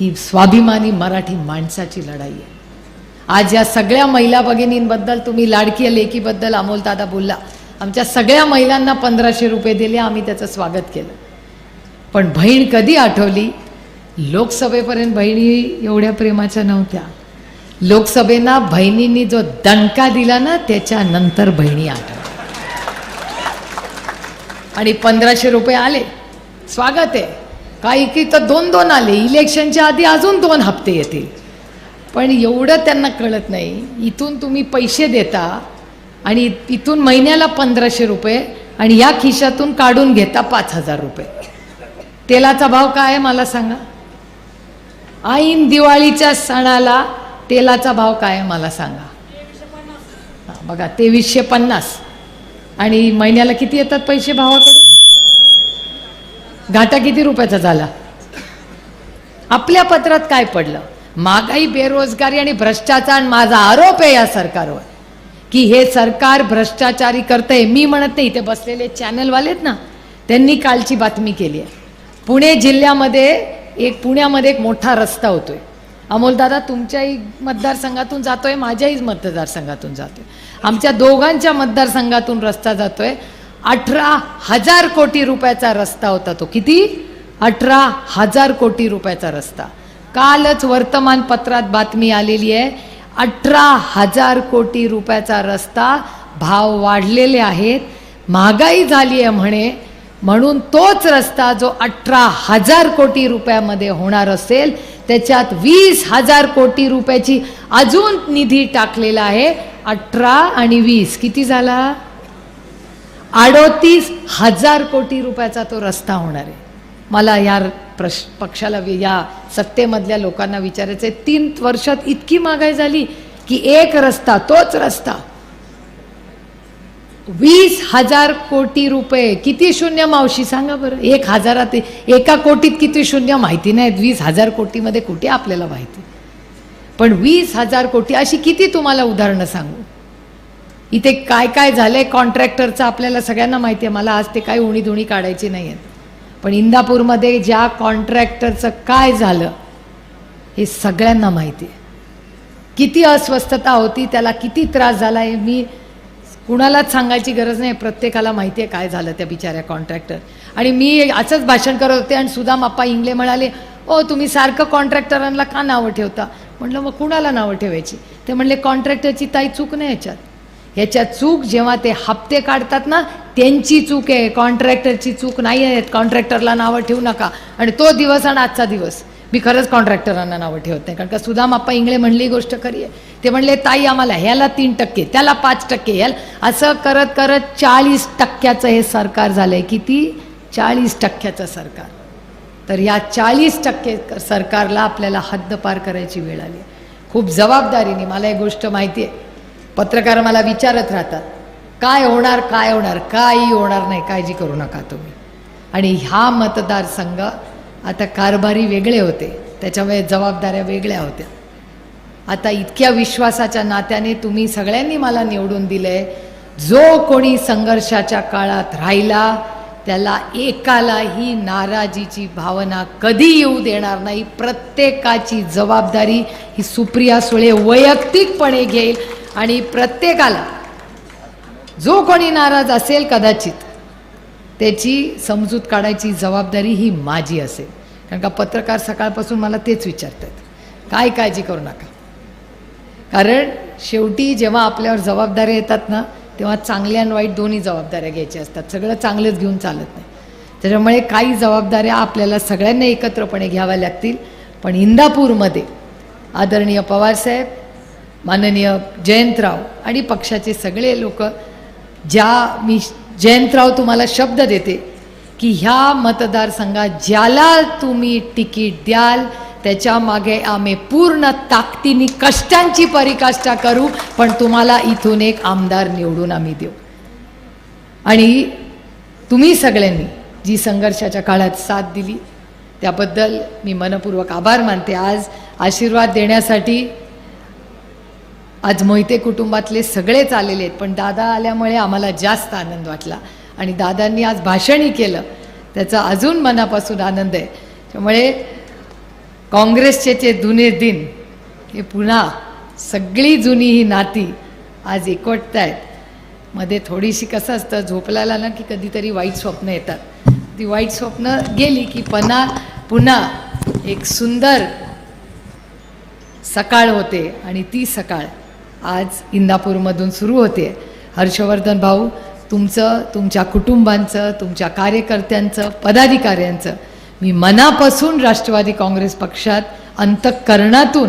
ही स्वाभिमानी मराठी माणसाची लढाई आहे. आज या सगळ्या महिला भगिनींबद्दल तुम्ही लाडकी लेकीबद्दल अमोलदादा बोलला. आमच्या सगळ्या महिलांना पंधराशे रुपये दिले आम्ही त्याचं स्वागत केलं. पण बहीण कधी आठवली? लोकसभेपर्यंत बहिणी एवढ्या प्रेमाच्या नव्हत्या. लोकसभेना बहिणींनी जो दणका दिला ना त्याच्यानंतर बहिणी आठवल्या आणि पंधराशे रुपये आले. स्वागत आहे. काही की तर दोन दोन आले. इलेक्शनच्या आधी अजून दोन हप्ते येतील. पण एवढं त्यांना कळत नाही. इथून तुम्ही पैसे देता आणि इथून महिन्याला पंधराशे रुपये आणि या खिशातून काढून घेता पाच हजार रुपये. तेलाचा भाव काय आहे मला सांगा? ऐन दिवाळीच्या सणाला तेलाचा भाव काय आहे मला सांगा? हां बघा तेवीसशे पन्नास. आणि महिन्याला किती येतात पैसे भावाकडून? घाटा किती रुपयाचा झाला? आपल्या पत्रात काय पडलं? महागाई बेरोजगारी आणि भ्रष्टाचार माझा आरोप आहे या सरकारवर. की हे सरकार भ्रष्टाचारी करतंय. मी म्हणत नाही इथे बसलेले चॅनलवालेत ना त्यांनी कालची बातमी केली आहे. पुणे जिल्ह्यामध्ये एक पुण्यामध्ये एक मोठा रस्ता होतोय. अमोलदादा तुमच्याही मतदारसंघातून जातोय माझ्याही मतदारसंघातून जातोय. आमच्या दोघांच्या मतदारसंघातून रस्ता जातोय. अठरा हजार कोटी रुपयाचा रस्ता होता तो. किती? अठरा हजार कोटी रुपयाचा रस्ता. कालच वर्तमानपत्रात बातमी आलेली आहे अठरा हजार कोटी रुपयाचा रस्ता भाव वाढलेले आहेत. महागाई झाली आहे म्हणे म्हणून तोच रस्ता जो अठरा हजार कोटी रुपयामध्ये होणार असेल त्याच्यात वीस हजार कोटी रुपयाची अजून निधी टाकलेला आहे अठरा आणि वीस. किती झाला? अडोतीस हजार कोटी रुपयाचा तो रस्ता होणार आहे. मला या प्रश पक्षाला या सत्तेमधल्या लोकांना विचारायचं आहे. तीन वर्षात इतकी महागाई झाली की एक रस्ता तोच रस्ता. वीस हजार कोटी रुपये. किती शून्य मावशी सांगा बरं. एक हजारात एका कोटीत किती शून्य माहिती नाहीत. वीस हजार कोटीमध्ये कुठे आपल्याला माहिती? पण वीस हजार कोटी अशी किती तुम्हाला उदाहरणं सांगू? इथे काय काय झालंय कॉन्ट्रॅक्टरचं आपल्याला सगळ्यांना माहिती आहे. मला आज ते काही उणी धुणी काढायची नाही आहेत पण इंदापूरमध्ये ज्या कॉन्ट्रॅक्टरचं काय झालं हे सगळ्यांना माहिती आहे. किती अस्वस्थता होती त्याला किती त्रास झाला आहे मी कुणालाच सांगायची गरज नाही. प्रत्येकाला माहिती आहे काय झालं त्या बिचाऱ्या कॉन्ट्रॅक्टर. आणि मी असंच भाषण करत होते आणि सुदाम आप्पा इंगले म्हणाले ओ तुम्ही सारखं कॉन्ट्रॅक्टरांना का नावं ठेवता? म्हटलं मग कुणाला नावं ठेवायची? ते म्हणले कॉन्ट्रॅक्टरची ताई चूक नाही याच्यात. ह्याच्या चूक जेव्हा ते हप्ते काढतात ना त्यांची चूक आहे. कॉन्ट्रॅक्टरची चूक नाही आहे कॉन्ट्रॅक्टरला नावं ठेवू नका. आणि तो दिवस आणि आजचा दिवस. मी खरंच कॉन्ट्रॅक्टरांना नावं ठेवत नाही. कारण का सुदाम आप्पा इंगळे म्हणली गोष्ट खरी आहे. ते म्हणले ताई आम्हाला ह्याला तीन टक्के त्याला पाच टक्के ह्याला असं करत करत चाळीस टक्क्याचं हे सरकार झालं आहे किती? चाळीस टक्क्याचं सरकार. तर या चाळीस टक्के सरकारला आपल्याला हद्दपार करायची वेळ आली. खूप जबाबदारीने मला एक गोष्ट माहिती आहे. पत्रकार मला विचारत राहतात काय होणार काय होणार? काही होणार नाही काळजी करू नका तुम्ही. आणि ह्या मतदारसंघ आता कारभारी वेगळे होते त्याच्यामुळे जबाबदाऱ्या वेगळ्या होत्या. आता इतक्या विश्वासाच्या नात्याने तुम्ही सगळ्यांनी मला निवडून दिलंय. जो कोणी संघर्षाच्या काळात राहिला त्याला एकालाही नाराजीची भावना कधी येऊ देणार नाही. प्रत्येकाची जबाबदारी ही सुप्रिया सुळे वैयक्तिकपणे घेईल. आणि प्रत्येकाला जो कोणी नाराज असेल कदाचित त्याची समजूत काढायची जबाबदारी ही माझी असेल. कारण का पत्रकार सकाळपासून मला तेच विचारतात काय काळजी करू नका? कारण शेवटी जेव्हा आपल्यावर जबाबदाऱ्या येतात ना तेव्हा चांगल्या आणि वाईट दोन्ही जबाबदाऱ्या घ्यायच्या असतात. सगळं चांगलंच घेऊन चालत नाही. त्याच्यामुळे काही जबाबदाऱ्या आपल्याला सगळ्यांना एकत्रपणे घ्याव्या लागतील. पण इंदापूरमध्ये आदरणीय पवारसाहेब माननीय जयंतराव आणि पक्षाचे सगळे लोक ज्या मी जयंतराव तुम्हाला शब्द देते की ह्या मतदारसंघात ज्याला तुम्ही तिकीट द्याल त्याच्यामागे आम्ही पूर्ण ताकदीने कष्टांची परिकाष्ठा करू पण तुम्हाला इथून एक आमदार निवडून आम्ही देऊ. आणि तुम्ही सगळ्यांनी जी संघर्षाच्या काळात साथ दिली त्याबद्दल मी मनपूर्वक आभार मानते. आज आशीर्वाद देण्यासाठी आज मोहिते कुटुंबातले सगळेच आलेले आहेत पण दादा आल्यामुळे आम्हाला जास्त आनंद वाटला. आणि दादांनी आज भाषणही केलं. त्याचा अजून मनापासून आनंद आहे. त्यामुळे काँग्रेसचे जे जुने दिन हे पुन्हा सगळी जुनी ही नाती आज एकवटत आहेत. मध्ये थोडीशी कसं असतं झोपल्याला ना की कधीतरी वाईट स्वप्न येतात. ती वाईट स्वप्न गेली की पुन्हा पुन्हा एक सुंदर सकाळ होते आणि ती सकाळ आज इंदापूरमधून सुरू होते. हर्षवर्धन भाऊ तुमचं तुमच्या कुटुंबांचं तुमच्या कार्यकर्त्यांचं पदाधिकाऱ्यांचं मी मनापासून राष्ट्रवादी काँग्रेस पक्षात अंतःकरणातून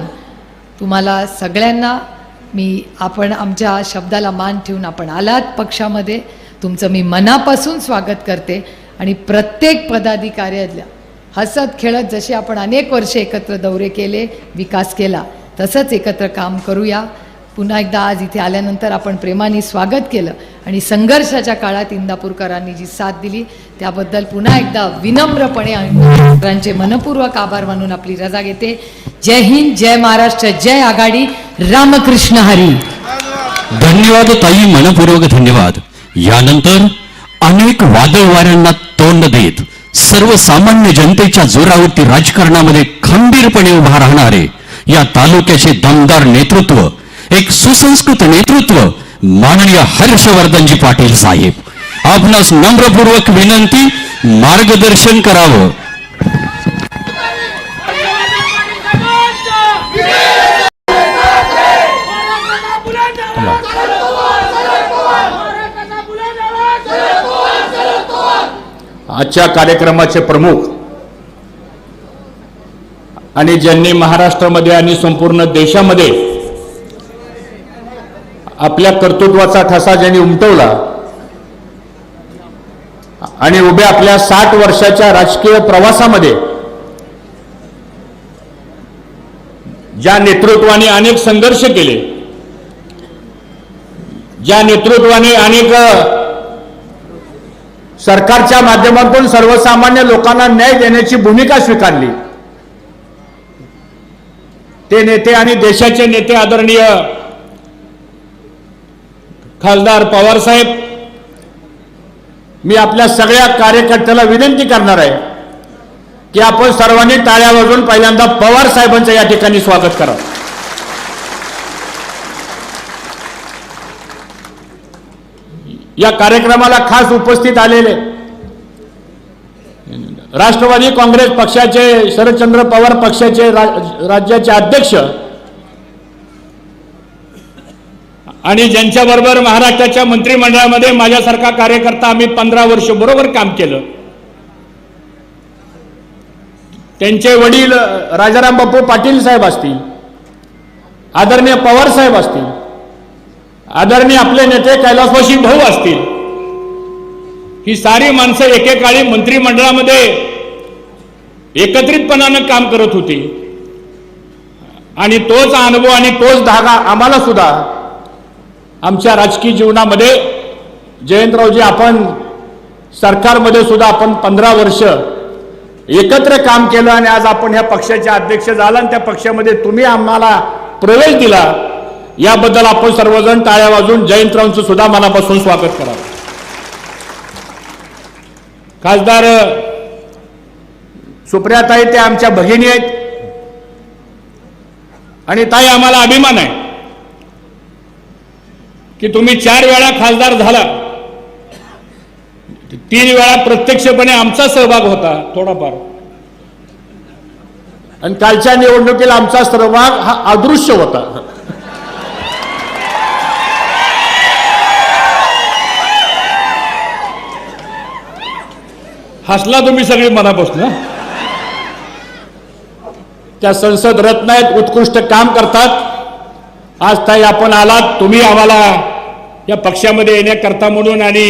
तुम्हाला सगळ्यांना मी आपण आमच्या शब्दाला मान ठेवून आपण आलात पक्षामध्ये. तुमचं मी मनापासून स्वागत करते आणि प्रत्येक पदाधिकाऱ्यातल्या हसत खेळत जसे आपण अनेक वर्षे एकत्र दौरे केले विकास केला तसंच एकत्र काम करूया. पुन्हा एकदा आज इथे आल्यानंतर आपण प्रेमाने स्वागत केलं आणि संघर्षाच्या काळात इंदापूरकरांनी जी साथ दिली त्याबद्दल पुन्हा एकदा विनम्रपणे इंदापूरकरांचे मनपूर्वक आभार मानून आपली रजा घेते. जय हिंद जय महाराष्ट्र जय आघाडी रामकृष्ण हरी. धन्यवाद ताई मनपूर्वक धन्यवाद. यानंतर अनेक वादळ वाऱ्यांना तोंड देत सर्वसामान्य जनतेच्या जोरावरती राजकारणामध्ये खंबीरपणे उभा राहणारे या तालुक्याचे दमदार नेतृत्व एक सुसंस्कृत नेतृत्व माननीय हर्षवर्धनजी पाटील साहेब. आपणास नम्रपूर्वक विनंती मार्गदर्शन करावं. आजच्या कार्यक्रमाचे प्रमुख आणि ज्यांनी महाराष्ट्रामध्ये आणि संपूर्ण देशामध्ये आपल्या कर्तृत्वाचा ठसा ज्यांनी उमटवला आणि उभ्या आपल्या साठ वर्षाच्या राजकीय प्रवासामध्ये ज्या नेतृत्वाने अनेक संघर्ष केले ज्या नेतृत्वाने अनेक सरकारच्या माध्यमातून सर्वसामान्य लोकांना न्याय देण्याची भूमिका स्वीकारली. ते नेते आणि देशाचे नेते आदरणीय खासदार पवार साहेब मी आपल्या सगळ्या कार्यकर्त्याला विनंती करणार आहे की आपण सर्वांनी टाळ्या वाजवून पहिल्यांदा पवार साहेबांचं या ठिकाणी स्वागत करा. या कार्यक्रमाला खास उपस्थित आलेले राष्ट्रवादी काँग्रेस पक्षाचे शरदचंद्र पवार पक्षाचे राज्याचे अध्यक्ष आणि ज्यांच्याबरोबर महाराष्ट्राच्या मंत्रिमंडळामध्ये माझ्यासारखा कार्यकर्ता आम्ही पंधरा वर्ष बरोबर काम केलं. त्यांचे वडील राजाराम बापू पाटील साहेब असतील आदरणीय पवार साहेब असतील आदरणीय आपले नेते कैलासवासी भाऊ असतील ही सारी माणसं एकेकाळी मंत्रिमंडळामध्ये एकत्रितपणानं काम करत होती. आणि तोच अनुभव आणि तोच धागा आम्हाला सुद्धा आमच्या राजकीय जीवनामध्ये जयंतरावजी आपण सरकारमध्ये सुद्धा आपण पंधरा वर्ष एकत्र काम केलं आणि आज आपण ह्या पक्षाचे अध्यक्ष झाला आणि त्या पक्षामध्ये तुम्ही आम्हाला प्रवेश दिला याबद्दल आपण सर्वजण टाळ्या वाजून जयंतरावांचं सुद्धा मनापासून स्वागत करावं खासदार सुप्रियाताई त्या आमच्या भगिनी आहेत. आणि ताई आम्हाला अभिमान आहे. की तुम्ही चार वेळा खासदार झाला. तीन वेळा प्रत्यक्षपणे आमचा सहभाग होता थोडाफार. आणि कालच्या निवडणुकीला आमचा सहभाग हा अदृश्य होता. हसला तुम्ही सगळी मनापासून? त्या संसद रत्न आहेत उत्कृष्ट काम करतात. आज ताई आपण आलात तुम्ही आम्हाला या पक्षामध्ये येण्याकरता म्हणून आणि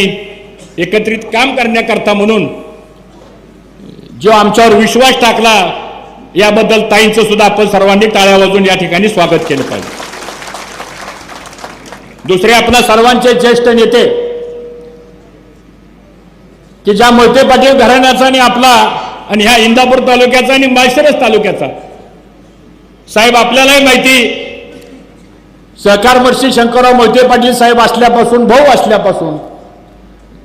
एकत्रित काम करण्याकरता म्हणून जो आमच्यावर विश्वास टाकला याबद्दल ताईंचं सुद्धा आपण सर्वांनी टाळ्या वाजून या ठिकाणी स्वागत केलं पाहिजे. दुसरे आपल्या सर्वांचे ज्येष्ठ नेते की ज्या मोहिते पाटील घराण्याचा आणि आपला आणि ह्या इंदापूर तालुक्याचा आणि माळशिरस तालुक्याचा साहेब आपल्यालाही माहिती सहकारमर्षी शंकरराव मोहिते पाटील साहेब असल्यापासून भाऊ असल्यापासून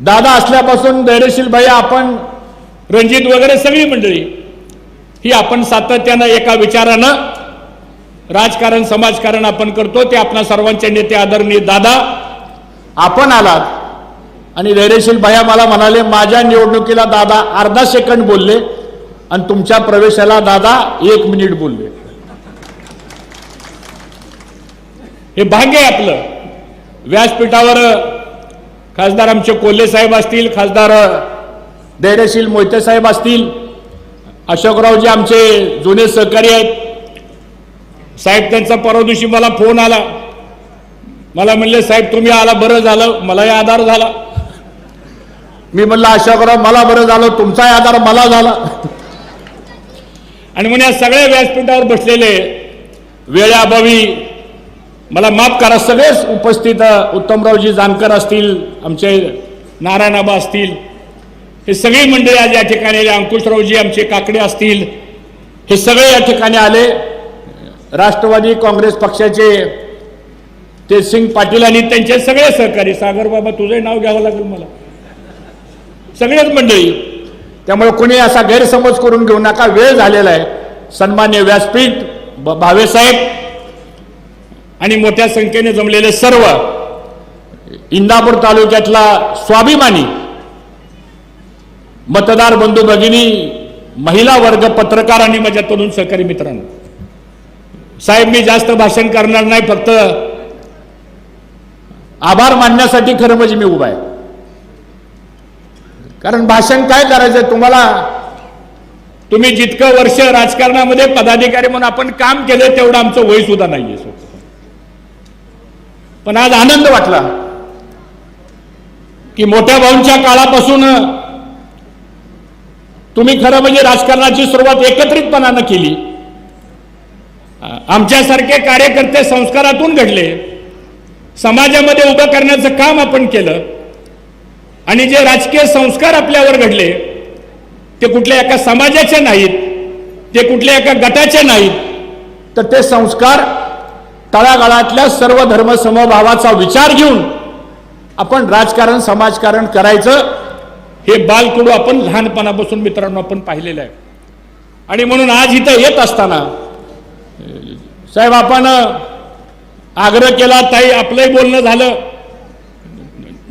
दादा असल्यापासून धैर्यशील भैया आपण रणजित वगैरे सगळी मंडळी ही आपण सातत्यानं एका विचारानं राजकारण समाजकारण आपण करतो ते आपणा सर्वांचे नेते आदरणीय दादा आपण आलात. आणि धैर्यशील भैया मला म्हणाले माझ्या निवडणुकीला दादा अर्धा सेकंड बोलले आणि तुमच्या प्रवेशाला दादा एक मिनिट बोलले. हे भाग्य आहे आपलं. व्यासपीठावर खासदार आमचे कोल्हे साहेब असतील खासदार धैर्यशील मोहिते साहेब असतील अशोकरावजी आमचे जुने सहकारी आहेत. साहेब त्यांचा परवा दिवशी मला फोन आला. मला म्हणले साहेब तुम्ही आला बरं झालं. मलाही आधार झाला. मी म्हणलं अशोकराव मला बरं झालं. तुमचाही आधार मला झाला. आणि म्हणून या सगळ्या व्यासपीठावर बसलेले वेळाअभावी मला माफ करा सगळेच उपस्थित उत्तमरावजी जानकर असतील आमचे नारायणाबा असतील हे सगळी मंडळी आज या ठिकाणी अंकुशरावजी आमचे काकडे असतील हे सगळे या ठिकाणी आले. राष्ट्रवादी काँग्रेस पक्षाचे ते सिंग पाटील आणि त्यांचे सगळे सहकारी सागर बाबा तुझंही नाव घ्यावं लागेल मला. सगळेच मंडळी त्यामुळे कोणी असा गैरसमज करून घेऊ नका वेळ झालेला आहे. सन्मान्य व्यासपीठ ब- भावेसाहेब आणि मोठ्या संख्येने जमलेले सर्व इंदापूर तालुक्यातला स्वाभिमानी मतदार बंधू भगिनी महिला वर्ग पत्रकार आणि माझ्या तरुण सहकारी मित्रांनो. साहेब मी जास्त भाषण करणार नाही फक्त आभार मानण्यासाठी खरं म्हणजे मी उभा आहे. कारण भाषण काय करायचं तुम्हाला? तुम्ही जितकं वर्ष राजकारणामध्ये पदाधिकारी म्हणून आपण काम केलं तेवढं आमचं वय सुद्धा नाहीये पण आज आनंद वाटला की मोठ्या भाऊंच्या काळापासून तुम्ही खरं म्हणजे राजकारणाची सुरुवात एकत्रितपणानं केली. आमच्यासारखे कार्यकर्ते संस्कारातून घडले. समाजामध्ये उभं करण्याचं काम आपण केलं. आणि जे राजकीय संस्कार आपल्यावर घडले ते कुठल्या एका समाजाचे नाहीत ते कुठल्या एका गटाचे नाहीत तर ते संस्कार तळागाळातल्या सर्व धर्म समभावाचा विचार घेऊन आपण राजकारण समाजकारण करायचं हे बालकडू आपण लहानपणापासून मित्रांनो आपण पाहिलेलं आहे. आणि म्हणून आज इथं येत असताना साहेब आपण आग्रह केला ताई आपलंही बोलणं झालं.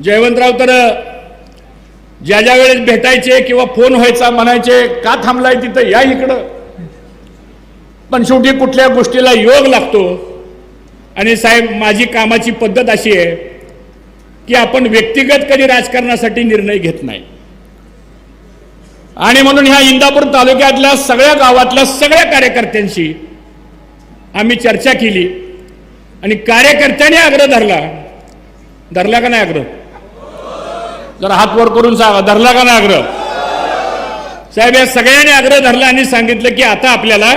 जयवंतराव तर ज्या ज्या वेळेस भेटायचे किंवा फोन व्हायचा म्हणायचे का थांबलाय तिथं? या इकडं. पण शेवटी कुठल्या गोष्टीला योग लागतो आणि साहेब माझी कामाची पद्धत अशी आहे की आपण व्यक्तिगत कधी राजकारणासाठी निर्णय घेत नाही. आणि म्हणून ह्या इंदापूर तालुक्यातल्या सगळ्या गावातल्या सगळ्या कार्यकर्त्यांशी आम्ही चर्चा केली आणि कार्यकर्त्यांनी आग्रह धरला. धरला का नाही आग्रह? जरा हात वर करून सांगा धरला का नाही आग्रह? साहेब या सगळ्यांनी आग्रह धरला आणि सांगितलं की आता आपल्याला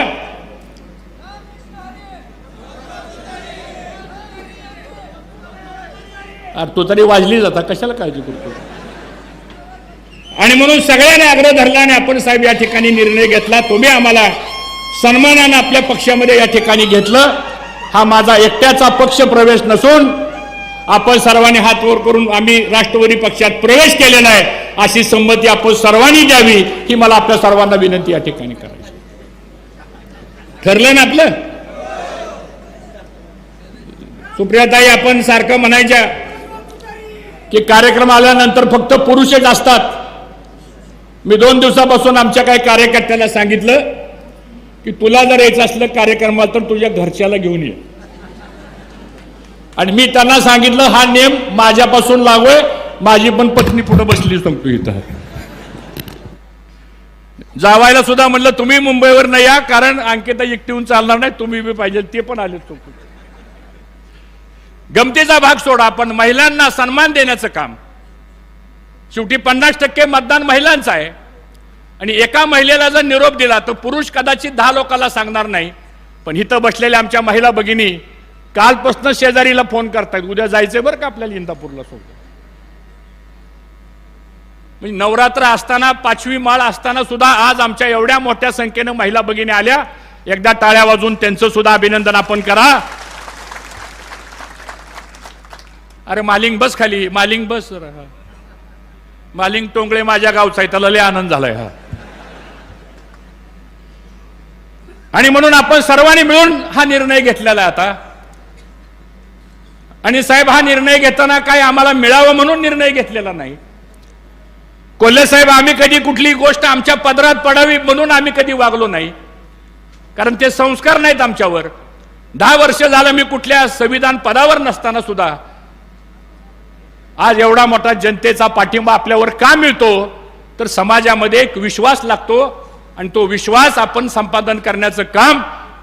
अरे तो तरी वाजली जाता कशाला काळजी करतो आणि म्हणून सगळ्यांनी आग्रह धरला आणि आपण साहेब या ठिकाणी निर्णय घेतला. तुम्ही आम्हाला सन्मानानं आपल्या पक्षामध्ये या ठिकाणी घेतलं. हा माझा एकट्याचा पक्ष प्रवेश नसून आपण सर्वांनी हात वर करून आम्ही राष्ट्रवादी पक्षात प्रवेश केलेला आहे अशी संमती आपण सर्वांनी द्यावी ही मला आपल्या सर्वांना विनंती या ठिकाणी करायची. ठरलं ना आपलं? सुप्रियाताई आपण सारखं म्हणायच्या की कार्यक्रम आल्यानंतर फक्त पुरुषच असतात. मी दोन दिवसापासून आमच्या काही कार्यकर्त्याला सांगितलं की तुला जर यायचं असलं कार्यक्रमात तर तुझ्या घरच्याला घेऊन ये. आणि मी त्यांना सांगितलं हा नियम माझ्यापासून लागोय माझी पण पत्नी पुढे बसली सांगतो इथं. जावायला सुद्धा म्हणलं तुम्ही मुंबईवर नाही या कारण अंकिता एकटीहून चालणार नाही तुम्ही बी पाहिजे ते पण आले चौकून गमतीचा भाग सोडा पण महिलांना सन्मान देण्याचं काम. शेवटी पन्नास टक्के मतदान महिलांचं आहे. आणि एका महिलेला जर निरोप दिला तर पुरुष कदाचित दहा लोकांना सांगणार नाही. पण इथं बसलेल्या आमच्या महिला भगिनी कालपासून शेजारीला फोन करतात उद्या जायचंय बरं का आपल्याला इंदापूरला सोडून? म्हणजे नवरात्र असताना पाचवी माळ असताना सुद्धा आज आमच्या एवढ्या मोठ्या संख्येनं महिला भगिनी आल्या. एकदा टाळ्या वाजून त्यांचं सुद्धा अभिनंदन आपण करा. अरे मालिंग बस खाली मालिंग बस. मालिंग टोंगळे माझ्या गावचा आहे त्याला लय आनंद झालाय हा. आणि म्हणून आपण सर्वांनी मिळून हा निर्णय घेतलेला आता. आणि साहेब हा निर्णय घेताना काय आम्हाला मिळावं म्हणून निर्णय घेतलेला नाही. कोल्हे साहेब आम्ही कधी कुठली गोष्ट आमच्या पदरात पडावी म्हणून आम्ही कधी वागलो नाही. कारण ते संस्कार नाहीत आमच्यावर. दहा वर्ष झालं मी कुठल्या संविधान पदावर नसताना सुद्धा आज एवढा मोठा जनतेचा पाठिंबा आपल्यावर का मिळतो? तर समाजामध्ये एक विश्वास लागतो आणि तो विश्वास आपण संपादन करण्याचं काम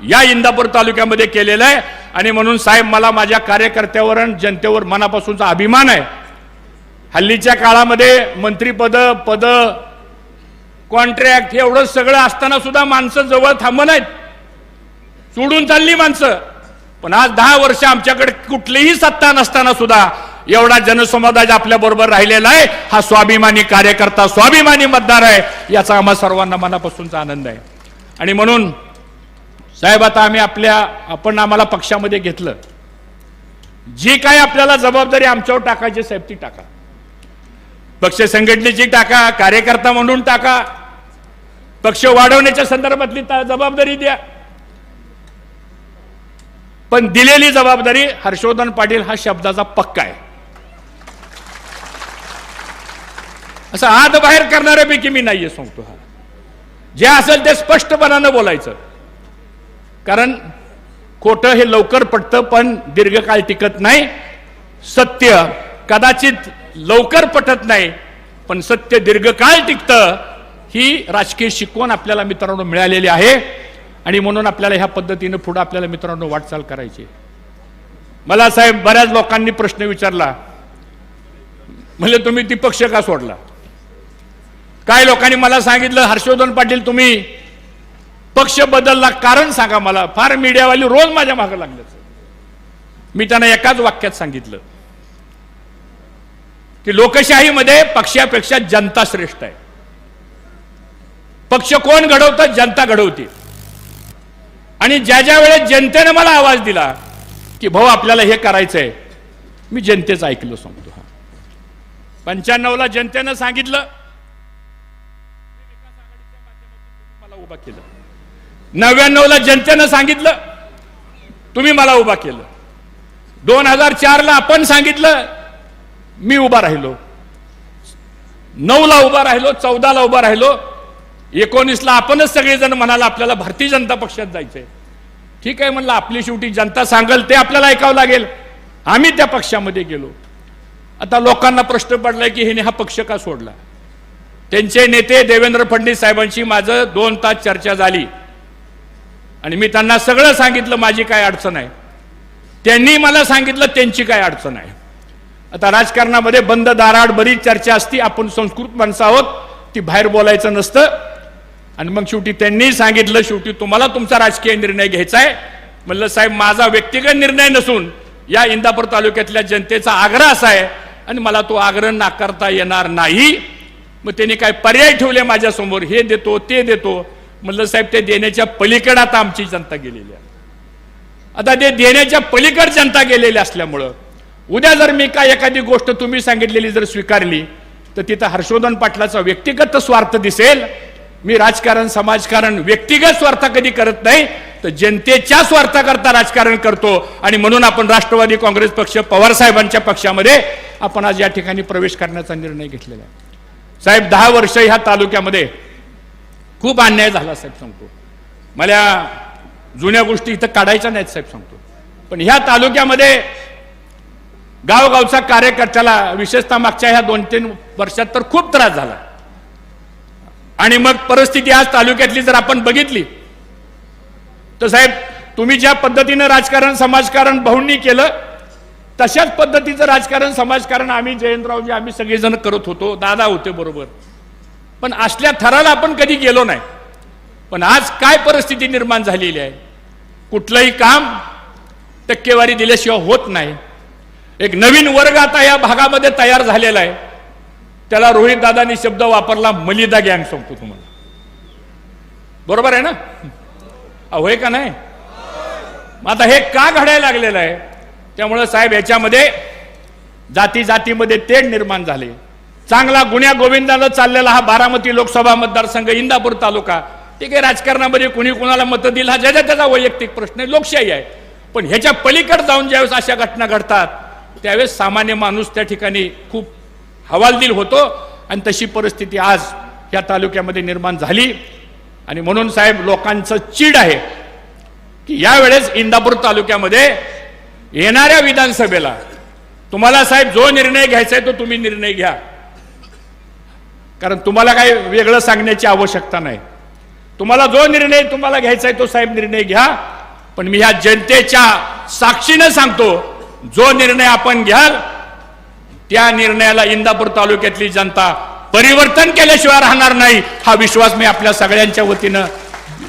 या इंदापूर तालुक्यामध्ये केलेलं आहे. आणि म्हणून साहेब मला माझ्या कार्यकर्त्यावर आणि जनतेवर मनापासूनचा अभिमान आहे. हल्लीच्या काळामध्ये मंत्रीपद पद कॉन्ट्रॅक्ट एवढं सगळं असताना सुद्धा माणसं जवळ थांबत नाहीत. सोडून चालली माणसं. पण आज दहा वर्ष आमच्याकडे कुठलीही सत्ता नसताना सुद्धा एवढा जनसमुदाय आपल्या बरोबर राहिलेला आहे हा स्वाभिमानी कार्यकर्ता स्वाभिमानी मतदार आहे याचा आम्हा सर्वांना मनापासूनचा आनंद आहे. आणि म्हणून साहेब आता आम्ही आपल्या आपण आम्हाला पक्षामध्ये घेतलं. जी काय आपल्याला जबाबदारी आमच्यावर टाकायची साहेब ती टाका. पक्ष संघटनेची टाका कार्यकर्ता म्हणून टाका. पक्ष वाढवण्याच्या संदर्भातली जबाबदारी द्या. पण दिलेली जबाबदारी हर्षवर्धन पाटील हा शब्दाचा पक्का आहे. असं आत बाहेर करणाऱ्यापैकी मी नाहीये सांगतो हा. जे असेल ते स्पष्टपणानं बोलायचं. कारण खोटं हे लवकर पटतं पण दीर्घकाळ टिकत नाही. सत्य कदाचित लवकर पटत नाही पण सत्य दीर्घकाळ टिकतं ही राजकीय शिकवण आपल्याला मित्रांनो मिळालेली आहे. आणि म्हणून आपल्याला ह्या पद्धतीनं पुढं आपल्याला मित्रांनो वाटचाल करायची. मला साहेब बऱ्याच लोकांनी प्रश्न विचारला. म्हणजे तुम्ही ती पक्ष का सोडला? काय लोकांनी मला सांगितलं हर्षवर्धन पाटील तुम्ही पक्ष बदलला कारण सांगा मला. फार मीडियावाली रोज माझ्या मागं लागल्याचं मी त्यांना एकाच वाक्यात सांगितलं की लोकशाहीमध्ये पक्षापेक्षा जनता श्रेष्ठ आहे. पक्ष कोण घडवतं? जनता घडवते. आणि ज्या ज्या वेळेस जनतेने मला आवाज दिला की भाऊ आपल्याला हे करायचंय मी जनतेचं ऐकलं सांगतो. हा. पंच्याण्णवला जनतेनं सांगितलं उभा केलं. नव्याण्णवला जनतेनं सांगितलं तुम्ही मला उभा केलं. दोन हजार चारला आपण सांगितलं मी उभा राहिलो. नऊला उभा राहिलो चौदाला उभा राहिलो. एकोणीसला आपणच सगळेजण म्हणाला आपल्याला भारतीय जनता पक्षात जायचंय. ठीक आहे म्हणलं आपली शेवटी जनता सांगल ते आपल्याला ऐकावं लागेल. आम्ही त्या पक्षामध्ये गेलो. आता लोकांना प्रश्न पडलाय की हिने हा पक्ष का सोडला? त्यांचे नेते देवेंद्र फडणवीस साहेबांशी माझं दोन तास चर्चा झाली. आणि मी त्यांना सगळं सांगितलं माझी काय अडचण आहे. त्यांनी मला सांगितलं त्यांची काय अडचण आहे. आता राजकारणामध्ये बंद दाराड बरीच चर्चा असती आपण संस्कृत माणसं आहोत ती बाहेर बोलायचं नसतं. आणि मग शेवटी त्यांनी सांगितलं शेवटी तुम्हाला तुमचा राजकीय निर्णय घ्यायचा आहे. म्हणलं साहेब माझा व्यक्तिगत निर्णय नसून या इंदापूर तालुक्यातल्या जनतेचा आग्रह असा आहे आणि मला तो आग्रह नाकारता येणार नाही. मग त्यांनी काय पर्याय ठेवले माझ्यासमोर हे देतो ते देतो. म्हणलं साहेब ते देण्याच्या पलीकडे आता आमची जनता गेलेली आहे. आता ते देण्याच्या पलीकड जनता गेलेली असल्यामुळं उद्या जर मी काय एखादी गोष्ट तुम्ही सांगितलेली जर स्वीकारली तर तिथं हर्षवर्धन पाटलाचा व्यक्तिगत स्वार्थ दिसेल. मी राजकारण समाजकारण व्यक्तिगत स्वार्थ कधी करत नाही तर जनतेच्या स्वार्थाकरता राजकारण करतो. आणि म्हणून आपण राष्ट्रवादी काँग्रेस पक्ष पवार साहेबांच्या पक्षामध्ये आपण आज या ठिकाणी प्रवेश करण्याचा निर्णय घेतलेला आहे. साहेब दहा वर्ष ह्या तालुक्यामध्ये खूप अन्याय झाला साहेब सांगतो. मला जुन्या गोष्टी इथं काढायच्या नाहीत साहेब सांगतो. पण ह्या तालुक्यामध्ये गावगावचा कार्यकर्त्याला विशेषतः मागच्या ह्या दोन तीन वर्षात तर खूप त्रास झाला. आणि मग परिस्थिती आज तालुक्यातली जर आपण बघितली तर साहेब तुम्ही ज्या पद्धतीनं राजकारण समाजकारण भाऊंनी केलं तशाच पद्धतीचं राजकारण समाजकारण आम्ही जयंतरावजी आम्ही सगळेजण करत होतो. दादा होते बरोबर. पण असल्या थराला आपण कधी गेलो नाही. पण आज काय परिस्थिती निर्माण झालेली आहे? कुठलंही काम टक्केवारी दिल्याशिवाय होत नाही. एक नवीन वर्ग आता या भागामध्ये तयार झालेला आहे. त्याला रोहित दादानी शब्द वापरला मलिदा गँग सांगतो तुम्हाला. बरोबर आहे ना? अहो, का नाही? मग आता हे का घडायला लागलेलं आहे? त्यामुळं साहेब याच्यामध्ये जाती जातीमध्ये तेढ निर्माण झाले. चांगला गुन्ह्या गोविंदानं चाललेला हा बारामती लोकसभा मतदारसंघ इंदापूर तालुका. ठीक आहे राजकारणामध्ये कुणी कोणाला मतं दिला ज्याचा त्याचा वैयक्तिक प्रश्न आहे लोकशाही आहे. पण ह्याच्या पलीकडे जाऊन ज्यावेळेस अशा घटना घडतात त्यावेळेस सामान्य माणूस त्या ठिकाणी खूप हवालदिल होतो आणि तशी परिस्थिती आज या तालुक्यामध्ये निर्माण झाली. आणि म्हणून साहेब लोकांचं चीड आहे की यावेळेस इंदापूर तालुक्यामध्ये येणाऱ्या विधानसभेला तुम्हाला साहेब जो निर्णय घ्यायचा आहे तो तुम्ही निर्णय घ्या. कारण तुम्हाला काही वेगळं सांगण्याची आवश्यकता नाही. तुम्हाला जो निर्णय तुम्हाला घ्यायचा आहे तो साहेब निर्णय घ्या. पण मी ह्या जनतेच्या साक्षीनं सांगतो जो निर्णय आपण घ्याल त्या निर्णयाला इंदापूर तालुक्यातली जनता परिवर्तन केल्याशिवाय राहणार नाही हा विश्वास मी आपल्या सगळ्यांच्या वतीनं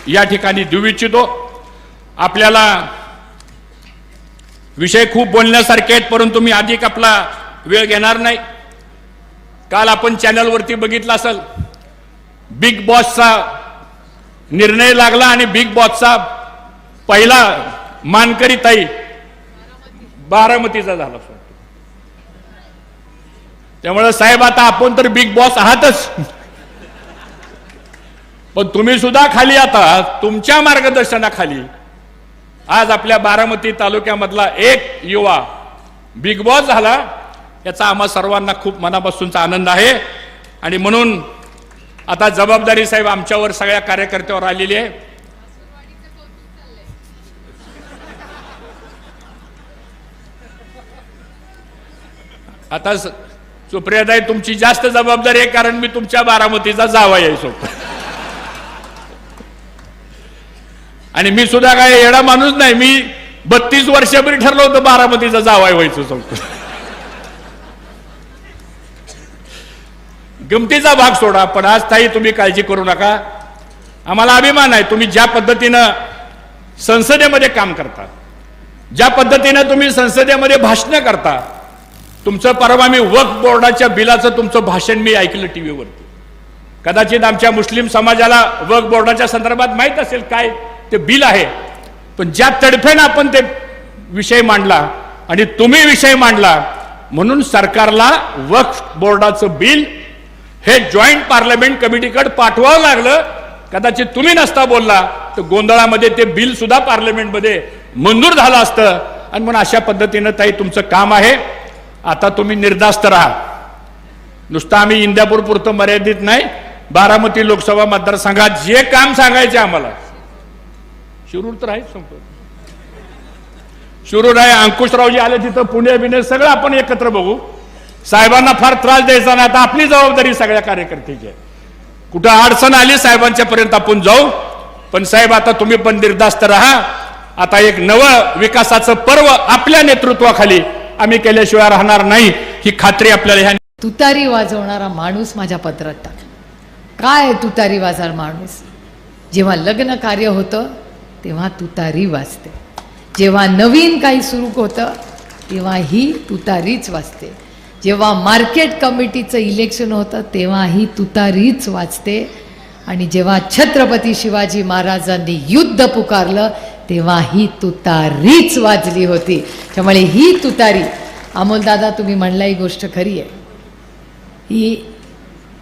या ठिकाणी देऊ इच्छितो. आपल्याला विषय खूप बोलण्यासारखे आहेत परंतु मी अधिक आपला वेळ घेणार नाही. काल आपण चॅनलवरती बघितलं असेल बिग बॉसचा निर्णय लागला आणि बिग बॉसचा पहिला मानकरी ताई बारामतीचा झाला त्यामुळे साहेब आता आपण तर बिग बॉस आहातच. पण तुम्ही सुद्धा खाली आता तुमच्या मार्गदर्शनाखाली आज आपल्या बारामती तालुक्यामधला एक युवा बिग बॉस झाला याचा आम्हा सर्वांना खूप मनापासूनचा आनंद आहे. आणि म्हणून आता जबाबदारी साहेब आमच्यावर सगळ्या कार्यकर्त्यावर आलेली आहे. आता सुप्रियादाई सुप्रियाताई तुमची जास्त जबाबदारी आहे कारण मी तुमच्या बारामतीचा जावा यायचो आणि मी सुद्धा काय येडा माणूस नाही मी बत्तीस वर्षापूर्वी ठरलं होतं बारामतीचा जावाय व्हायचं सांगतो गमतीचा भाग सोडा पण आज ताई तुम्ही काळजी करू नका. आम्हाला अभिमान आहे तुम्ही ज्या पद्धतीनं संसदेमध्ये काम करता ज्या पद्धतीनं तुम्ही संसदेमध्ये भाषणं करता तुमचं परवा मी वक्फ बोर्डाच्या बिलाचं तुमचं भाषण मी ऐकलं टी व्हीवरती कदाचित आमच्या मुस्लिम समाजाला वक्फ बोर्डाच्या संदर्भात माहीत असेल काय ते बिल आहे. पण ज्या तडफेनं आपण ते विषय मांडला आणि तुम्ही विषय मांडला म्हणून सरकारला वक्फ बोर्डाचं बिल हे जॉईंट पार्लमेंट कमिटीकडे पाठवावं लागलं. कदाचित तुम्ही नसता बोलला तर गोंधळामध्ये ते बिल सुद्धा पार्लमेंटमध्ये मंजूर झालं असतं. आणि म्हणून अशा पद्धतीनं ताई तुमचं काम आहे. आता तुम्ही निर्धास्त राहा. नुसतं आम्ही इंदापूर पुरतं मर्यादित नाही. बारामती लोकसभा मतदारसंघात जे काम सांगायचे आम्हाला शिरूर तर आहेच संपत शिरूर आहे अंकुशरावजी आले तिथं पुणे बिणे सगळं आपण एकत्र बघू. साहेबांना फार त्रास द्यायचा नाही. आता आपली जबाबदारी सगळ्या कार्यकर्त्याची आहे. कुठं अडचण आली साहेबांच्या पर्यंत आपण जाऊ. पण साहेब आता तुम्ही पण निर्धास्त राहा. आता एक नवं विकासाचं पर्व आपल्या नेतृत्वाखाली आम्ही केल्याशिवाय राहणार नाही. ही खात्री आपल्याला ह्या तुतारी वाजवणारा माणूस माझ्या पत्रात टाकला काय तुतारी वाजार माणूस? जेव्हा लग्न कार्य होतं तेव्हा तुतारी वाजते. जेव्हा नवीन काही सुरू होतं तेव्हा ही तुतारीच वाजते. जेव्हा मार्केट कमिटीचं इलेक्शन होतं तेव्हा ही तुतारीच वाजते. आणि जेव्हा छत्रपती शिवाजी महाराजांनी युद्ध पुकारलं तेव्हा ही तुतारीच वाजली होती. त्यामुळे ही तुतारी अमोलदादा तुम्ही म्हणला ही गोष्ट खरी आहे. ही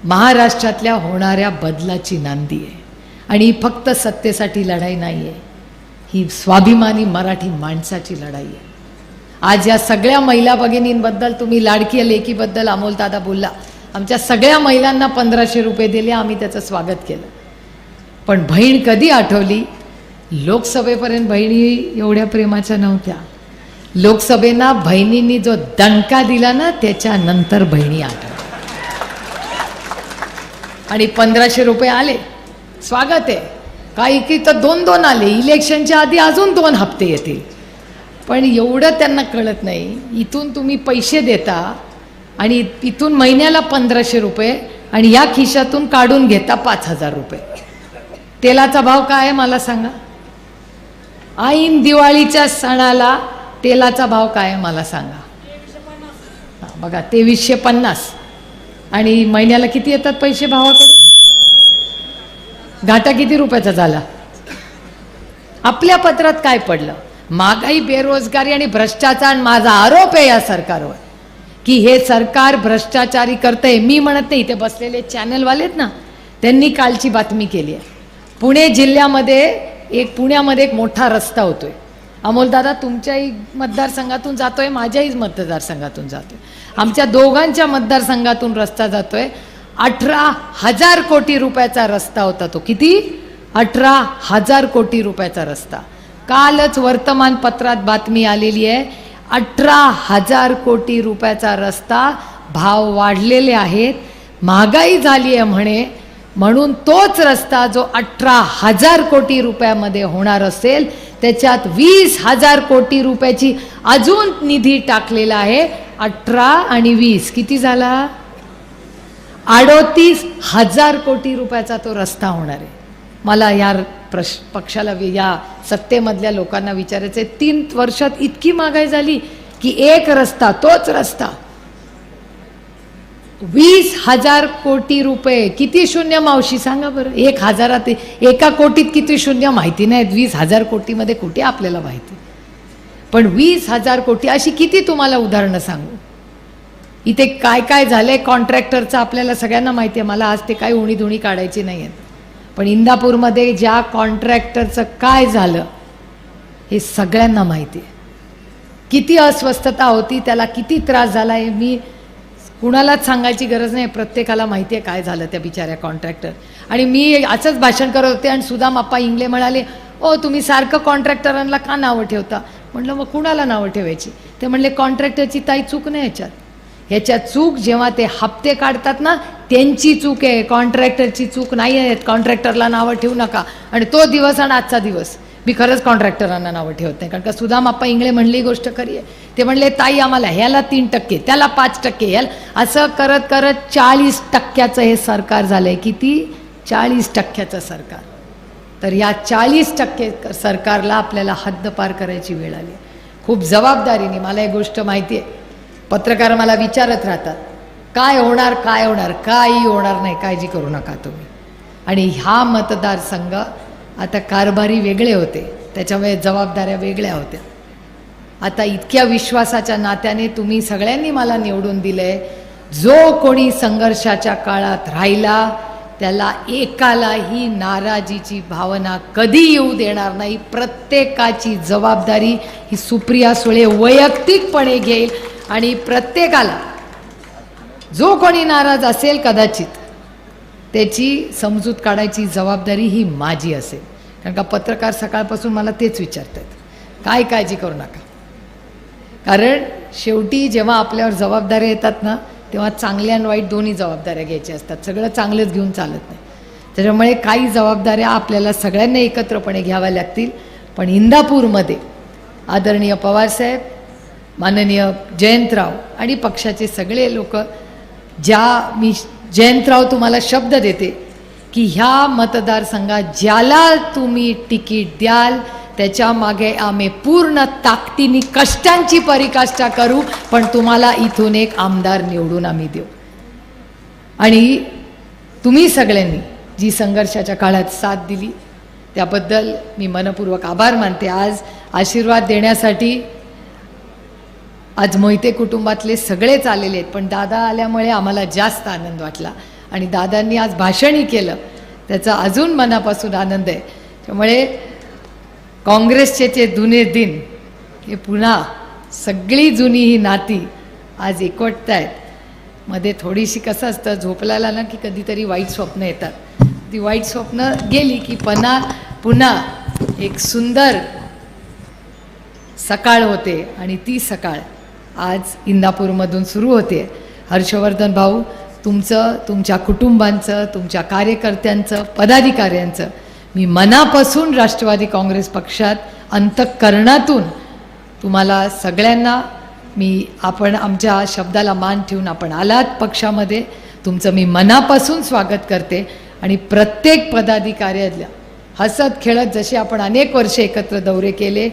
महाराष्ट्रातल्या होणाऱ्या बदलाची नांदी आहे. आणि फक्त सत्तेसाठी लढाई नाही आहे ही स्वाभिमानी मराठी माणसाची लढाई आहे. आज या सगळ्या महिला भगिनींबद्दल तुम्ही लाडकी लेकीबद्दल अमोलदादा बोलला. आमच्या सगळ्या महिलांना पंधराशे रुपये दिले आम्ही त्याचं स्वागत केलं. पण बहीण कधी आठवली? लोकसभेपर्यंत बहिणी एवढ्या प्रेमाच्या नव्हत्या. लोकसभेना बहिणींनी जो दणका दिला ना त्याच्यानंतर बहिणी आठवल्या आणि पंधराशे रुपये आले. स्वागत आहे. काही की तर दोन दोन आले. इलेक्शनच्या आधी अजून दोन हप्ते येतील. पण एवढं त्यांना कळत नाही. इथून तुम्ही पैसे देता आणि इथून महिन्याला पंधराशे रुपये आणि या खिशातून काढून घेता पाच हजार रुपये. तेलाचा भाव काय आहे मला सांगा? ऐन दिवाळीच्या सणाला तेलाचा भाव काय आहे मला सांगा? बघा तेवीसशे पन्नास. आणि महिन्याला किती येतात पैसे भावाकडून? घाटा किती रुपयाचा झाला? आपल्या पत्रात काय पडलं? महागाई बेरोजगारी आणि भ्रष्टाचार माझा आरोप आहे या सरकारवर. की हे सरकार भ्रष्टाचारी करतंय. मी म्हणत नाही इथे बसलेले चॅनलवालेत ना त्यांनी कालची बातमी केली आहे. पुणे जिल्ह्यामध्ये एक पुण्यामध्ये एक मोठा रस्ता होतोय. अमोलदादा तुमच्याही मतदारसंघातून जातोय माझ्याही मतदारसंघातून जातोय. आमच्या दोघांच्या मतदारसंघातून रस्ता जातोय. अठरा हजार कोटी रुपयाचा रस्ता होता तो. किती? अठरा हजार कोटी रुपयाचा रस्ता. कालच वर्तमानपत्रात बातमी आलेली आहे अठरा हजार कोटी रुपयाचा रस्ता भाव वाढलेले आहेत. महागाई झाली आहे म्हणे म्हणून तोच रस्ता जो अठरा हजार कोटी रुपयामध्ये होणार असेल त्याच्यात वीस हजार कोटी रुपयाची अजून निधी टाकलेला आहे अठरा आणि वीस. किती झाला? अडोतीस हजार कोटी रुपयाचा तो रस्ता होणार आहे. मला या प्रश पक्षाला या सत्तेमधल्या लोकांना विचारायचं आहे. तीन वर्षात इतकी महागाई झाली की एक रस्ता तोच रस्ता. वीस हजार कोटी रुपये. किती शून्य मावशी सांगा बरं. एक हजारात एका कोटीत किती शून्य माहिती नाहीत. वीस हजार कोटीमध्ये कुठे आपल्याला माहिती? पण वीस हजार कोटी अशी किती तुम्हाला उदाहरणं सांगू? इथे काय काय झालंय कॉन्ट्रॅक्टरचं आपल्याला सगळ्यांना माहिती आहे. मला आज ते काही उणीधुणी काढायची नाही आहेत पण इंदापूरमध्ये ज्या कॉन्ट्रॅक्टरचं काय झालं हे सगळ्यांना माहिती आहे. किती अस्वस्थता होती त्याला किती त्रास झाला आहे मी कुणालाच सांगायची गरज नाही. प्रत्येकाला माहिती आहे काय झालं त्या बिचाऱ्या कॉन्ट्रॅक्टर. आणि मी असंच भाषण करत होते आणि सुदाम आप्पा इंगले म्हणाले ओ तुम्ही सारखं कॉन्ट्रॅक्टरांना का नावं ठेवता? म्हटलं मग कुणाला नावं ठेवायची? ते म्हणले कॉन्ट्रॅक्टरची ताई चूक नाही याच्यात. ह्याच्या चूक जेव्हा ते हप्ते काढतात ना त्यांची चूक आहे. कॉन्ट्रॅक्टरची चूक नाही आहे कॉन्ट्रॅक्टरला नावं ठेवू नका. आणि तो दिवस आणि आजचा दिवस. मी खरंच कॉन्ट्रॅक्टरांना नावं ठेवत. नाही कारण का सुदाम आप्पा इंगळे म्हणली गोष्ट खरी आहे. ते म्हणले ताई आम्हाला ह्याला तीन टक्के त्याला पाच टक्के ह्याला असं करत करत चाळीस टक्क्याचं हे सरकार झालं आहे किती? चाळीस टक्क्याचं सरकार. तर या चाळीस टक्के सरकारला आपल्याला हद्दपार करायची वेळ आली. खूप जबाबदारीने मला एक गोष्ट माहिती आहे. पत्रकार मला विचारत राहतात काय होणार काय होणार? काही होणार नाही काळजी करू नका तुम्ही. आणि हा मतदारसंघ आता कारभारी वेगळे होते त्याच्यामुळे जबाबदाऱ्या वेगळ्या होत्या. आता इतक्या विश्वासाच्या नात्याने तुम्ही सगळ्यांनी मला निवडून दिलंय. जो कोणी संघर्षाच्या काळात राहिला त्याला एकालाही नाराजीची भावना कधी येऊ देणार नाही. प्रत्येकाची जबाबदारी ही सुप्रिया सुळे वैयक्तिकपणे घेईल. आणि प्रत्येकाला जो कोणी नाराज असेल कदाचित त्याची समजूत काढायची जबाबदारी ही माझी असेल. कारण का पत्रकार सकाळपासून मला तेच विचारत आहेत काय काळजी करू नका? कारण शेवटी जेव्हा आपल्यावर जबाबदाऱ्या येतात ना तेव्हा चांगल्या आणि वाईट दोन्ही जबाबदाऱ्या घ्यायच्या असतात. सगळं चांगलंच घेऊन चालत नाही. त्याच्यामुळे काही जबाबदाऱ्या आपल्याला सगळ्यांना एकत्रपणे घ्याव्या लागतील. पण इंदापूरमध्ये आदरणीय पवारसाहेब माननीय जयंतराव आणि पक्षाचे सगळे लोक ज्या मी जयंतराव तुम्हाला शब्द देते की ह्या मतदारसंघात ज्याला तुम्ही तिकीट द्याल त्याच्यामागे आम्ही पूर्ण ताकदीने कष्टांची परिकाष्ठा करू पण तुम्हाला इथून एक आमदार निवडून आम्ही देऊ. आणि तुम्ही सगळ्यांनी जी संघर्षाच्या काळात साथ दिली त्याबद्दल मी मनपूर्वक आभार मानते. आज आशीर्वाद देण्यासाठी आज मोहिते कुटुंबातले सगळेच आलेले आहेत पण दादा आल्यामुळे आम्हाला जास्त आनंद वाटला. आणि दादांनी आज भाषणही केलं. त्याचा अजून मनापासून आनंद आहे. त्यामुळे काँग्रेसचे जे जुने दिन हे पुन्हा सगळी जुनी ही नाती आज एकवटत आहेत. मध्ये थोडीशी कसं असतं झोपल्याला ना की कधीतरी वाईट स्वप्न येतात. ती वाईट स्वप्न गेली की पुन्हा पुन्हा एक सुंदर सकाळ होते आणि ती सकाळ आज इंदापूरमधून सुरू होते. हर्षवर्धन भाऊ तुमचं तुमच्या कुटुंबांचं तुमच्या कार्यकर्त्यांचं पदाधिकाऱ्यांचं मी मनापासून राष्ट्रवादी काँग्रेस पक्षात अंतःकरणातून तुम्हाला सगळ्यांना मी आपण आमच्या शब्दाला मान ठेवून आपण आलात पक्षामध्ये. तुमचं मी मनापासून स्वागत करते आणि प्रत्येक पदाधिकाऱ्याला हसत खेळत जसे आपण अनेक वर्षे एकत्र दौरे केले